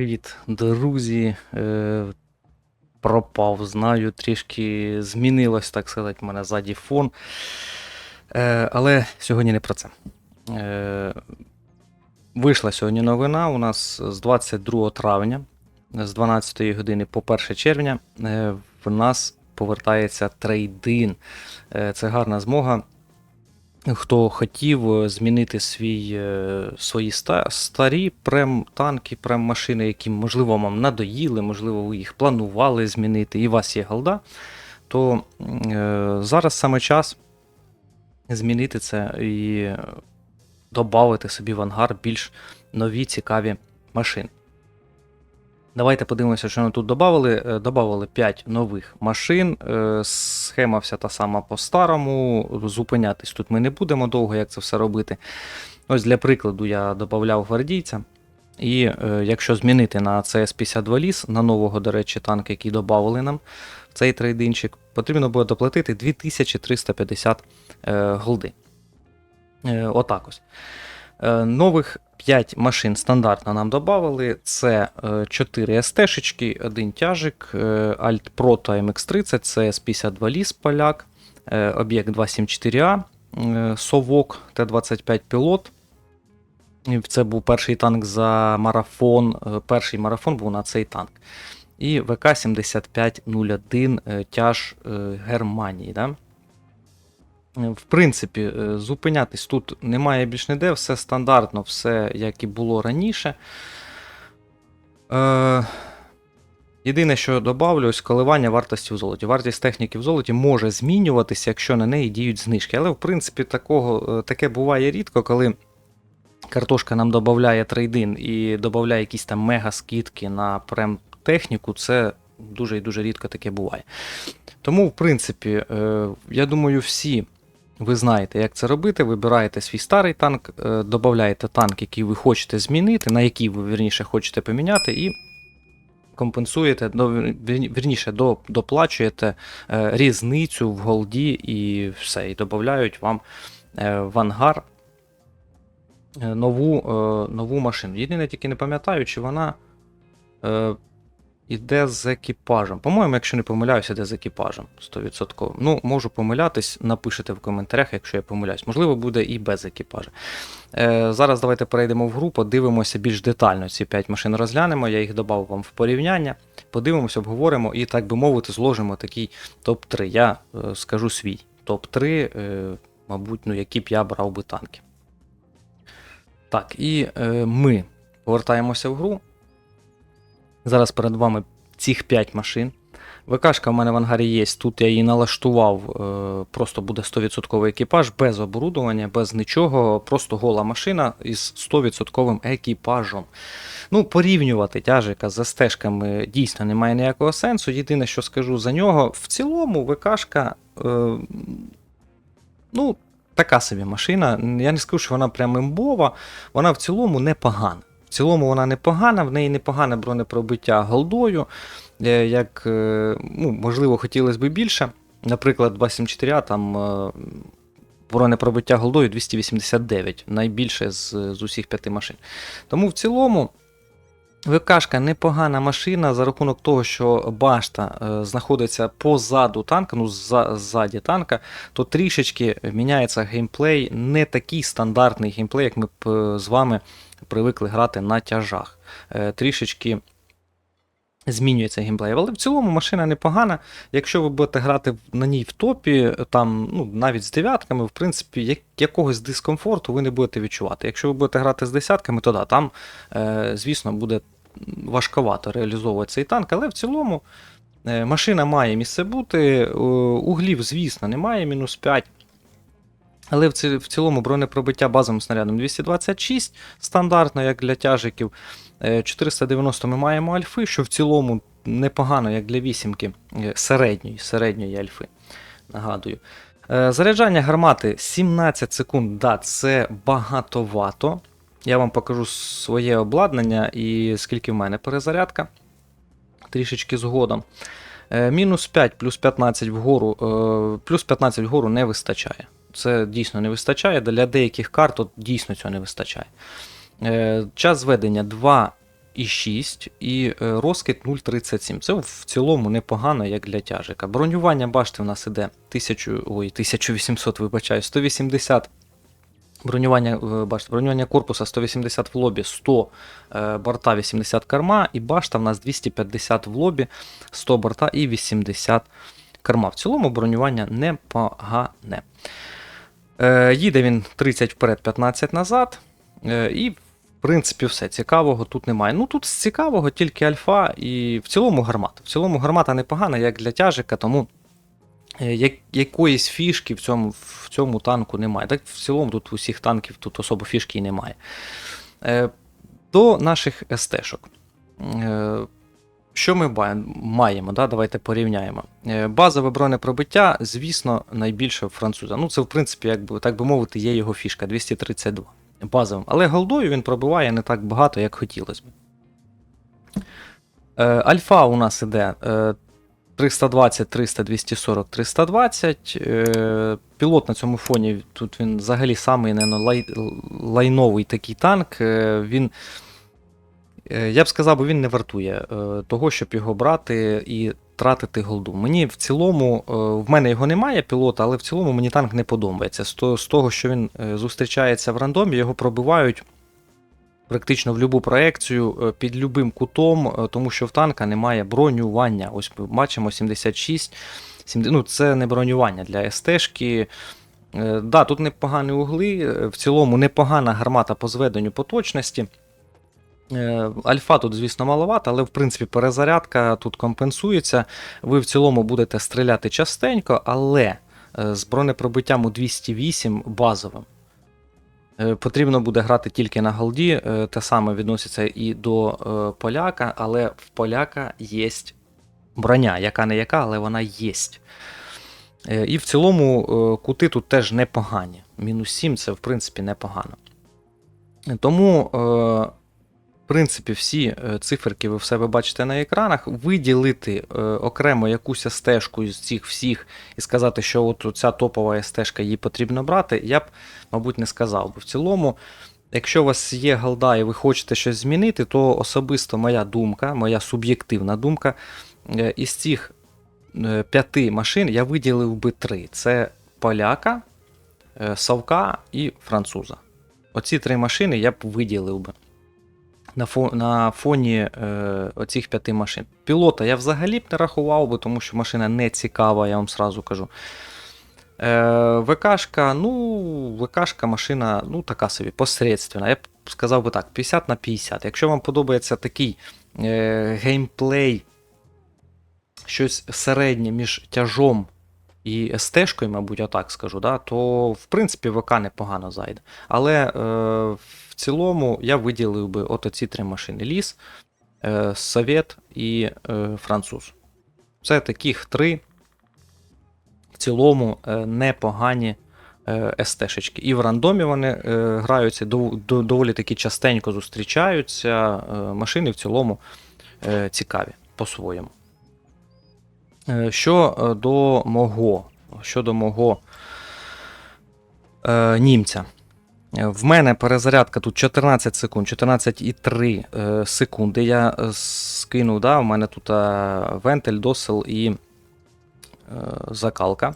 Привіт, друзі. Е, пропав, знаю, трішки змінилось, так сказати, в мене ззаді фон. Е, але сьогодні не про це. Е, вийшла сьогодні новина. У нас з 22 травня, з 12 години по 1 червня, е, в нас повертається трейдин. Е, це гарна змога. Хто хотів е, змінити свій, е, свої старі прем-танки, прем-машини, які, можливо, вам надоїли, можливо, ви їх планували змінити, і у вас є голда, то е, зараз саме час змінити це і додати собі в ангар більш нові цікаві машини. Давайте подивимося, що вони тут додали. Добавили 5 нових машин. Е, Схема вся та сама по-старому. Зупинятись тут ми не будемо довго, як це все робити. Ось для прикладу я додавав гвардійця. І е, якщо змінити на CS52 ліс, на нового, до речі, танк, який додали нам в цей трейдинчик, потрібно буде доплатити 2350 е, голди. Е, отак ось. Е, нових 5 машин стандартно нам додали. Це 4 СТ-шечки, один тяжик, е, Alt Pro та MX30, це S52 ліс поляк, е, об'єкт 274А, е, Совок Т-25 пілот. Це був перший танк за марафон. Перший марафон був на цей танк. І ВК-7501 е, тяж Германії. Да? В принципі, е, зупинятись тут немає більш ніде, все стандартно, все як і було раніше. Е, Єдине, що добавлю, ось коливання вартості в золоті. Вартість техніки в золоті може змінюватися, якщо на неї діють знижки. Але, в принципі, такого, е, таке буває рідко, коли картошка нам додає трейдин і додає якісь там мега-скидки на прем-техніку, це дуже і дуже рідко таке буває. Тому, в принципі, е, я думаю, всі ви знаєте, як це робити. Вибираєте свій старий танк, е, додаєте танк, який ви хочете змінити, на який ви вірніше хочете поміняти, і компенсуєте, вірніше, доплачуєте е, різницю в голді і все. І додають вам е, в ангар нову, нову машину. Єдине, тільки не пам'ятаю, чи вона. Іде з екіпажем. По-моєму, якщо не помиляюся, іде з екіпажем 100%. Ну, можу помилятись, напишите в коментарях, якщо я помиляюсь. Можливо, буде і без екіпажа. Е, зараз давайте перейдемо в гру, подивимося більш детально. Ці 5 машин розглянемо. Я їх додав вам в порівняння. Подивимося, обговоримо і, так би мовити, зложимо такий топ-3. Я е, скажу свій топ-3, е, мабуть, ну, які б я брав би танки. Так, і е, ми повертаємося в гру. Зараз перед вами цих 5 машин. ВКшка в мене в ангарі є. Тут я її налаштував. е, Просто буде 100% екіпаж, без оборудування, без нічого. Просто гола машина із 100% екіпажем. Ну, порівнювати тяжика з стежками дійсно немає ніякого сенсу. Єдине, що скажу за нього, в цілому ВКшка. Е, ну, така собі машина. Я не скажу, що вона прям імбова, вона в цілому непогана. В цілому вона непогана, в неї непогане бронепробиття голдою. е, Як, е, ну, можливо, хотілося б більше. Наприклад, 274А там е, бронепробиття голдою 289, найбільше з, з усіх п'яти машин. Тому в цілому. ВКшка непогана машина за рахунок того, що башта е, знаходиться позаду танка, ну за, ззаді танка, то трішечки міняється геймплей, не такий стандартний геймплей, як ми б е, з вами привикли грати на тяжах. Е, трішечки змінюється геймплей. Але в цілому машина непогана. Якщо ви будете грати на ній в топі, там, ну, навіть з дев'ятками, в принципі, як, якогось дискомфорту ви не будете відчувати. Якщо ви будете грати з десятками, то да, там, е, звісно, буде важковато реалізовувати цей танк, але в цілому. е, Машина має місце бути, е, углів, звісно, немає, мінус 5. Але в, цілому бронепробиття базовим снарядом 226 стандартно, як для тяжиків. Е, 490 ми маємо альфи, що в цілому непогано, як для вісімки е, середньої, середньої альфи. Нагадую. Е, Заряджання гармати 17 секунд, да, це багатовато. Я вам покажу своє обладнання і скільки в мене перезарядка. Трішечки згодом. Е, Мінус 5 плюс 15 вгору, е, плюс 15 вгору не вистачає. Це дійсно не вистачає. Для деяких карт от дійсно цього не вистачає. Е, Час зведення 2 0,6 і розкид 0,37. Це в цілому непогано, як для тяжика. Бронювання, бачите, у нас іде 1000, ой, 1800, вибачаю, 180. Бронювання, е, бачите, бронювання корпуса 180 в лобі, 100 е, борта, 80 корма, і башта в нас 250 в лобі, 100 борта і 80 корма. В цілому бронювання непогане. Е, їде він 30 вперед, 15 назад. І, в принципі, все. Цікавого тут немає. Ну тут з цікавого тільки альфа і в цілому гармата. В цілому гармата непогана, як для тяжика, тому як, якоїсь фішки в цьому, в цьому танку немає. Так в цілому тут усіх танків тут особо фішки і немає. Е, до наших СТ-шок. Е, що ми маємо? Да? Давайте порівняємо. Е, Базове бронепробиття, звісно, найбільше француза. Ну, це, в принципі, як би, так би мовити, є його фішка 232 базовим. Але голдою він пробиває не так багато, як хотілося б. Е, Альфа у нас іде е, 320, 300, 240, 320. Е, Пілот на цьому фоні тут він взагалі самий не, лай, лайновий такий танк. Е, Він Е, Я б сказав, бо він не вартує е, того, щоб його брати і тратити голду. Мені в цілому, в мене його немає пілота, але в цілому мені танк не подобається. З того, що він зустрічається в рандомі, його пробивають практично в будь-яку проекцію е, під любим кутом, е, тому що в танка немає бронювання. Ось ми бачимо 76. 70, ну, це не бронювання для СТ-шки. Е, Да, тут непогані угли, в цілому непогана гармата по зведенню по точності. Е, Альфа тут, звісно, маловато, але в принципі перезарядка тут компенсується. Ви в цілому будете стріляти частенько, але з бронепробиттям у 208 базовим. Е, Потрібно буде грати тільки на голді. е, Те саме відноситься і до е, поляка, але в поляка є броня, яка не яка, але вона є. І в цілому кути тут теж непогані. Мінус 7 це в принципі непогано. Тому. Принципі, всі е, циферки ви в себе бачите на екранах. Виділити е, окремо якусь стежку з цих всіх і сказати, що от ця топова стежка її потрібно брати, я б, мабуть, не сказав би. В цілому, якщо у вас є голда і ви хочете щось змінити, то особисто моя думка, моя суб'єктивна думка, е, із цих п'яти машин я виділив би три: це поляка, совка і француза. Оці три машини я б виділив би на фо- на фоні е, оцих п'яти машин. Пілота я взагалі б не рахував би, тому що машина не цікава, я вам сразу кажу. Е, ВКшка, ну, ВКшка машина, ну, така собі, посередственна. Я б сказав би так, 50 на 50. Якщо вам подобається такий е, геймплей, щось середнє між тяжом і СТ-шкою, мабуть, я так скажу, да, то в принципі ВК непогано зайде. Але е, в цілому я виділив би от оці три машини: Ліс, е, Совєт і е, француз. Це таких три в цілому е, непогані е, СТ-шечки. І в рандомі вони е, граються, дов, до- доволі таки частенько зустрічаються. Е, машини в цілому е, цікаві по-своєму. Е, Що е, мого, щодо мого е, німця. Е, В мене перезарядка тут 14 секунд, 14,3 е, секунди. Я скинув, да, у мене тут вентиль, досел і закалка.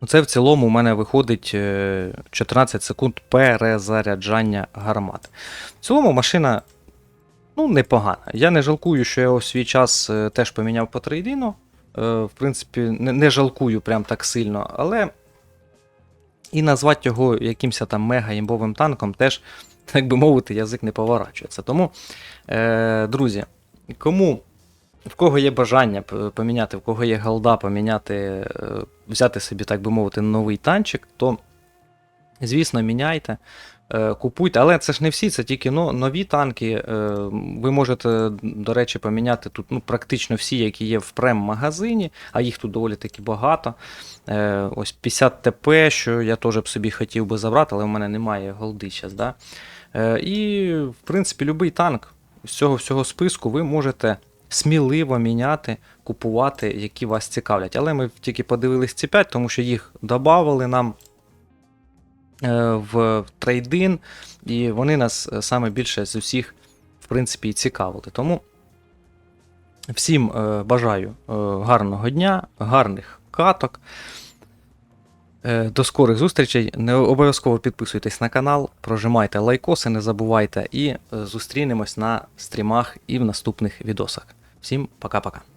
Ну, Це в цілому у мене виходить е, 14 секунд перезаряджання гармати. В цілому машина ну, непогана. Я не жалкую, що я у свій час теж поміняв по трейдину. Е, В принципі, не, не жалкую прям так сильно, але і назвати його якимось там мега-імбовим танком теж, так би мовити, язик не поворачується. Тому, е, друзі, кому в кого є бажання поміняти, в кого є голда поміняти, е, взяти собі, так би мовити, новий танчик, то, звісно, міняйте. Е, Купуйте, але це ж не всі, це тільки ну, нові танки. е, Ви можете, до речі, поміняти тут ну, практично всі, які є в прем-магазині, а їх тут доволі таки багато. Е, Ось 50 ТП, що я теж б собі хотів би забрати, але в мене немає голди зараз. Да? І, в принципі, будь-який танк з цього всього списку ви можете сміливо міняти, купувати, які вас цікавлять. Але ми тільки подивились ці 5, тому що їх додавали нам в трейдин, і вони нас е, саме більше з усіх в принципі, цікавили. Тому всім е, бажаю е, гарного дня, гарних каток. Е, До скорих зустрічей. Не обов'язково підписуйтесь на канал, прожимайте лайкоси, не забувайте, і е, зустрінемось на стрімах і в наступних відосах. Всім пока-пока.